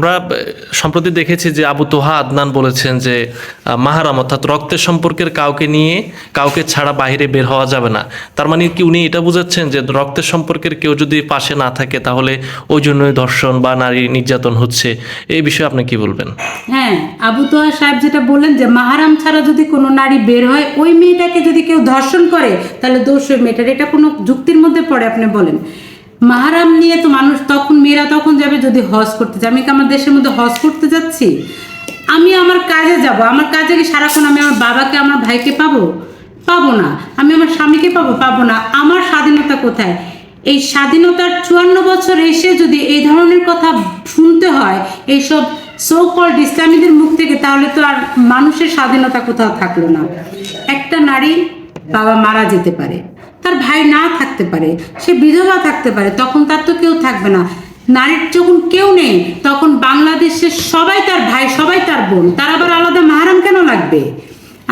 আমরা সম্প্রতি দেখেছি যে আবু তোহা আদনান বলেছেন যে মাহারাম অর্থাৎ রক্তের সম্পর্কের কাউকে নিয়ে কাউকে ছাড়া বাইরে বের হওয়া যাবে না। তার মানে কি উনি এটা বুঝাচ্ছেন যে রক্তের সম্পর্কের কেউ যদি পাশে না থাকে তাহলে ওই জন্যই ধর্ষণ বা নারী নির্যাতন হচ্ছে। এই বিষয়ে আপনি কি বলবেন? হ্যাঁ আবু তোহা সাহেব যেটা বললেন যে মাহারাম ছাড়া যদি কোনো নারী বের হয়, ওই মেয়েটাকে যদি কেউ ধর্ষণ করে, তাহলে দোষ ওই মেয়েটার। এটা কোনো যুক্তির মধ্যে পড়ে, আপনি বলেন। মাহারাম নিয়ে তো মানুষ তখন, মেয়েরা তখন যাবে যদি হজ করতে যায়। আমি কি আমার দেশের মধ্যে হজ করতে যাচ্ছি? আমি আমার কাজে যাব। আমার কাজে কি সারাক্ষণ আমি আমার বাবাকে, আমার ভাইকে পাবো? পাবো না। আমি আমার স্বামীকে পাবো? পাবো না। আমার স্বাধীনতা কোথায়? এই স্বাধীনতার চুয়ান্ন বছর এসে যদি এই ধরনের কথা শুনতে হয়, এইসব সো কল্ড ইসলামীদের মুখ থেকে, তাহলে তো আর মানুষের স্বাধীনতা কোথাও থাকল না। একটা নারী বাবা মারা যেতে পারে। তার ভাই না থাকতে পারে, সে বিধবা থাকতে পারে, তখন তার তো কেউ থাকবে না। নারীর যখন কেউ নেই, তখন বাংলাদেশের সবাই তার ভাই, সবাই তার বোন। তার আবার আলাদা মাহারাম কেন লাগবে?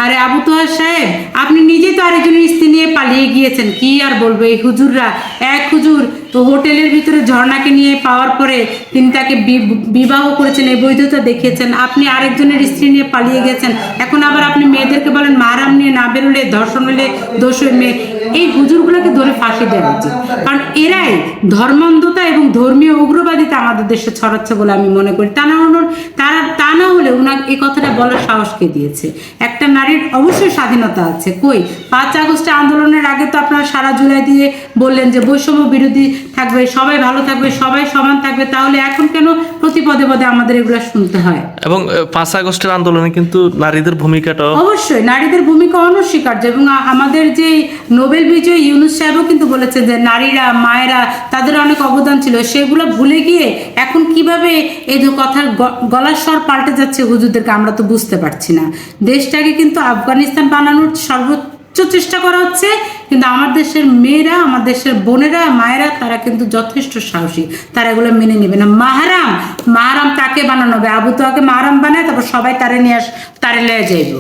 আরে আবু তোহার সাহেব, আপনি নিজে তো আরেকজনের স্ত্রী নিয়ে পালিয়ে গিয়েছেন। কি আর বলব এই হুজুররা? এক হুজুর তো হোটেলের ভিতরে ঝর্ণাকে নিয়ে পাওয়ার পরে তিনি তাকে বিবাহ করেছেন, এই বৈধতা দেখিয়েছেন। আপনি আরেকজনের স্ত্রী নিয়ে পালিয়ে গেছেন। এখন আবার আপনি মেয়েদেরকে বলেন, মারাম নিয়ে না বেরোলে, ধর্ষণ হলে দোষ মেয়ে। এই হুজুরগুলোকে ধরে ফাঁসি দেওয়া উচিত কারণ এরাই ধর্মান্ধতা এবং ধর্মীয় উগ্রবাদিতা আমাদের দেশে ছড়াচ্ছে বলে আমি মনে করি। তা না হলে ওনার এই কথাটা বলার সাহস কে দিয়েছে? একটা নারীর অবশ্যই স্বাধীনতা আছে। কই? পাঁচ আগস্টে আন্দোলনের আগে তো আপনারা সারা জুলাই দিয়ে বললেন যে বৈষম্য বিরোধী থাকবে সবাই ভালো থাকবে সবাই সমান থাকবে তাহলে এখন কেন প্রতি পদে পদে আমাদের এগুলো শুনতে হয়? এবং পাঁচ আগস্টের আন্দোলনে কিন্তু নারীদের ভূমিকাটা অবশ্যই নারীদের ভূমিকা অনস্বীকার্য এবং আমাদের যে নোবেল বিজয়ী ইউনুস সাহেবও কিন্তু বলেছে যে নারীরা মায়েরা তাদের অনেক অবদান ছিল সেগুলো ভুলে গিয়ে এখন কীভাবে এই যে কথার গলার স্বর পাল্টে যাচ্ছে হুজুরদেরকে আমরা তো বুঝতে পারছি না। দেশটাকে কিন্তু আফগানিস্তান বানানোর সর্বোচ্চ চেষ্টা করা হচ্ছে, কিন্তু আমার দেশের মেয়েরা, আমার দেশের বোনেরা, মায়েরা, তারা কিন্তু যথেষ্ট সাহসী। তারা এগুলো মেনে নেবে না। মাহারাম মাহারাম তাকে বানানো হবে। আবু তোয়াকে মাহারাম বানায়, তারপর সবাই তারে নিয়ে আস, তারে লয়ে যাইব।